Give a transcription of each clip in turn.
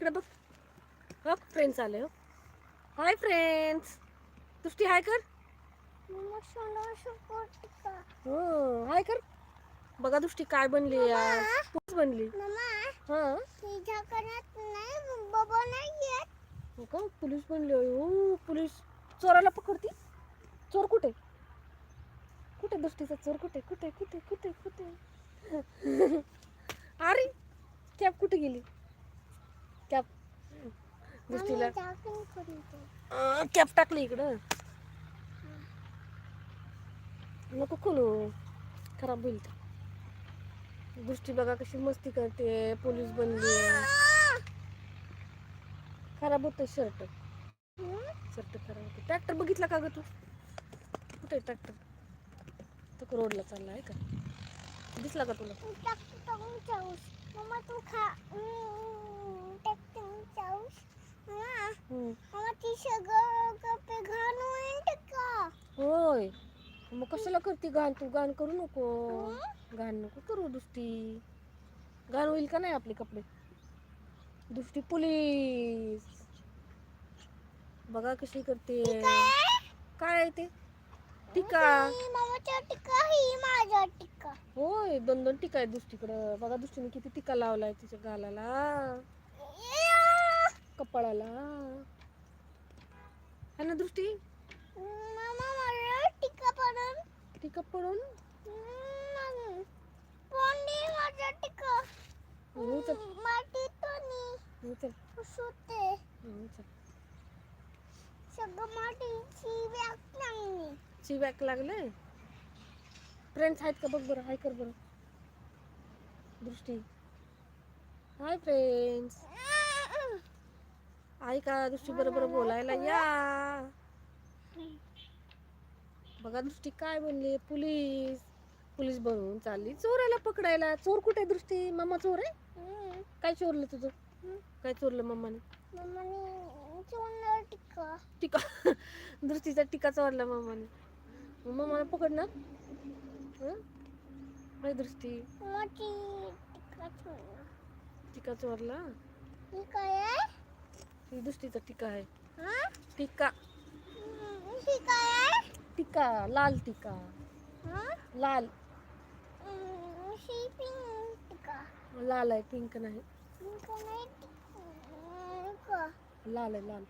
इकडे बघ. बघ फ्रेंड्स आले हो. हाय फ्रेंड्स दृष्टी हाय कर. हो हाय कर. बघा दृष्टी काय बनली यार. पोलीस बनली. हा? हो का? पोलीस बनली हो पोलीस. चोराला पकडती. चोर कुठे? कुठे दृष्टीचा चोर? कुठे कुठे? कुठे? कुठे? कुठे अरे कॅप कुठे गेली कॅप दृष्टीला कॅप टाकली इकडं. नको खोलू. खराब होईल तर. दृष्टी बघा कशी मस्ती करते पोलीस बनली. खराब होतं शर्ट. शर्ट खराब होतं. ट्रॅक्टर बघितला का ग तू? कुठे ट्रॅक्टर? तो रोडला चालला आहे का? दिसला का तुला? तू हम्म. मम्मा ती सगळं कपडे होय. मग कशाला करते घाण? तू घाण करू नको. घाण नको करू दृष्टी घाण होईल का नाही आपले कपडे? दृष्टी पोलीस. बघा कशी करते. काय? आहे ते? टिका. मामाच्या टिका ही माझ्या टिका. होय दोन दोन टिका आहे दृष्टीकडं बघा दृष्टीने किती टिका लावलाय तिच्या गालाला. कपाळाला. है ना दृष्टी? मामा मला टिका पडून. टिका पडून? पोंडी माझ्या टिका माती तोनी सुते. हो, सगळं मातीची बॅग लागली. ची बॅक लागले? फ्रेंड्स आहेत का? बघ बरं हाय कर बरं. दृष्टी. हाय फ्रेंड्स आहे का दृष्टी बरोबर बोलायला या. बघा दृष्टी काय बनली पोलीस. पोलीस बनवून चालली. चोराला पकडायला. चोर कुठे दृष्टी? मम्मा चोर आहे? काय चोरलं तुझं? काय चोरलं मम्माने टिका. टिका दृष्टीचा टिका चोरला मम्माने मम्माला पकडणार? काय दृष्टी? टिका चोरला. टिका चोरला? ही दृष्टीचा टिका आहे. हा? टिका. ही टिका लाल टिका. हा? लाल. हम्म, पिंक टिका. लाल आहे पिंक नाही. पिंक नाही टिका लाल आहे लाल.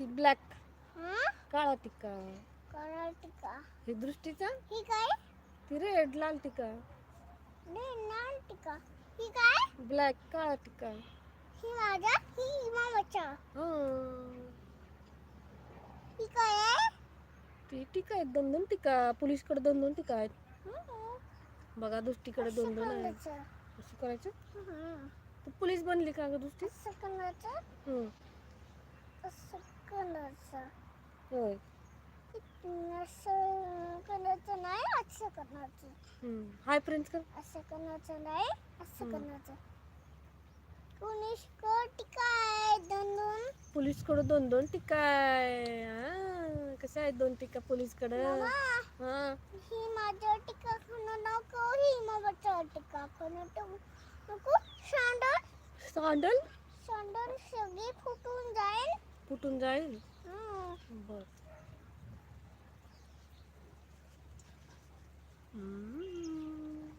ती ब्लॅक. हा? काळा टिका. काळा टिका. ही दृष्टीचा? ही काय ती रेड लाल टिका. नाही लाल टिका. ही काय? ब्लॅक काळा टिका. ही माझ्या ही मामाच्या हं. ही काय आहे? ती टिका आहेत दोन दोन टिका. पोलीसकडे दोन दोन टिका आहेत. बघा दृष्टीकडे दोन दोन आहेत. असं करायचं. तू पोलीस बनली का ग दृष्टी असं करायचं हं. असं करायचं होय. असं करायचं नाही असं करायचं हं. हाय फ्रेंड्स कर असं करायचं नाही असं हम्म. करायचं कोणीच काय दोन दोन पोलीसकडे दोन दोन टिका आहे. हा, कशा आहेत दोन टिका पोलीसकडे? मामा हा. ही माझ्या टिका खाणं नको ही माझ्या टिका खाणं नको. नको सांडल. सँडल? सांडल सगळी फुटून जाईल. फुटून जाईल? हम्म. बर हम्म.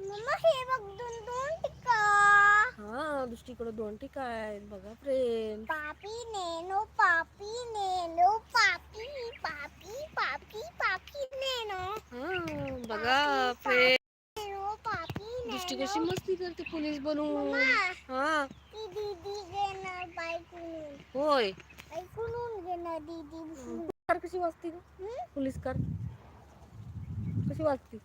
मम्मा हे बघ दोन दोन टिका दृष्टीकडे दोन टिका आहेत बघा फ्रेंड पापी नेनो पापी नेनो पापी पापी पापी पापी नेनो. बघा फ्रेंड दृष्टी कशी मस्ती करते पोलीस बनवून हा. दीदी घेणार बायकून होय. ऐकून घेणार दीदी कार कशी वाजते? Police car. कशी वाजते?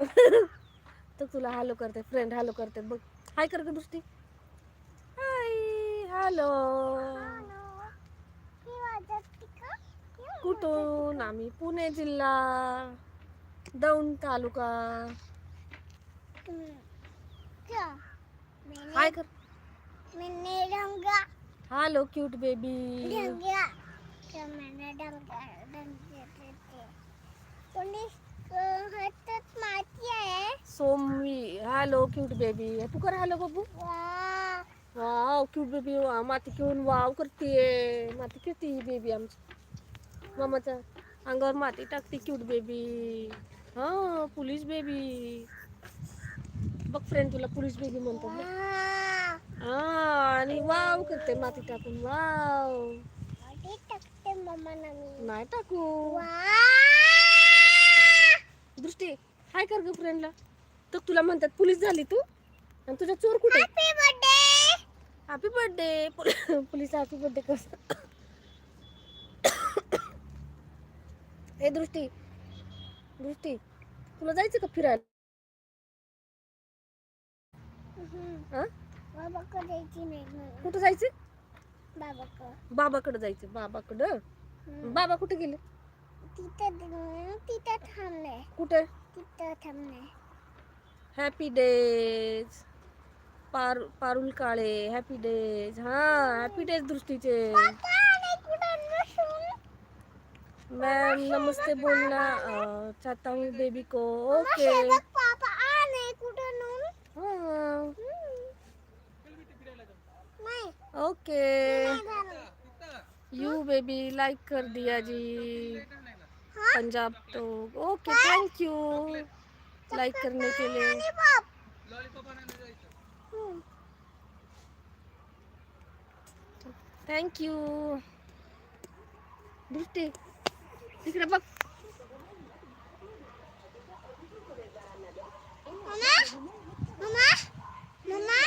तर तुला हॅलो करते फ्रेंड हॅलो करते बघ. हाय कर ग दृष्टी हाय हॅलो. कुठून? आम्ही पुणे जिल्हा दौंड तालुका. क्या हाय कर हॅलो क्यूट बेबी क्या कोणी सोमवी. हॅलो क्यूट बेबी तू कर हॅलो बाबू. वा वाव क्यूट बेबी वा माती घेऊन वाव करते माती किती ही बेबी आमची. मामाच्या अंगावर माती टाकते क्यूट बेबी हा पोलीस बेबी बघ फ्रेंड तुला पोलीस बेबी म्हणतात ना. हा आणि वाव करते माती टाकून. वाव नाही टाकू. दृष्टी हाय कर ग फ्रेंडला तर तुला म्हणतात पोलीस झाली तू? आणि तुझा चोर कुठे happy birthday police happy birthday कर. हे दृष्टी. दृष्टी तुला जायचं का फिरायला? कुठं जायचं? बाबाकडे. जायचं बाबाकडं? बाबा कुठे गेले? तिथं तिथं थांबले. कुठे? तिथं थांबले. हॅपी डेज़ पार, पारुल काळे हॅपी डेज़ हा हॅपी डेज़ दृष्टीचे मॅम, नमस्ते बोलना चाहता हूँ बेबी को. Okay okay you baby like कर दिया जी? पंजाब तो. ओके थैंक यू लाइक करने के लिए. थँक यू दृष्टी तिकडे बघ मम्मा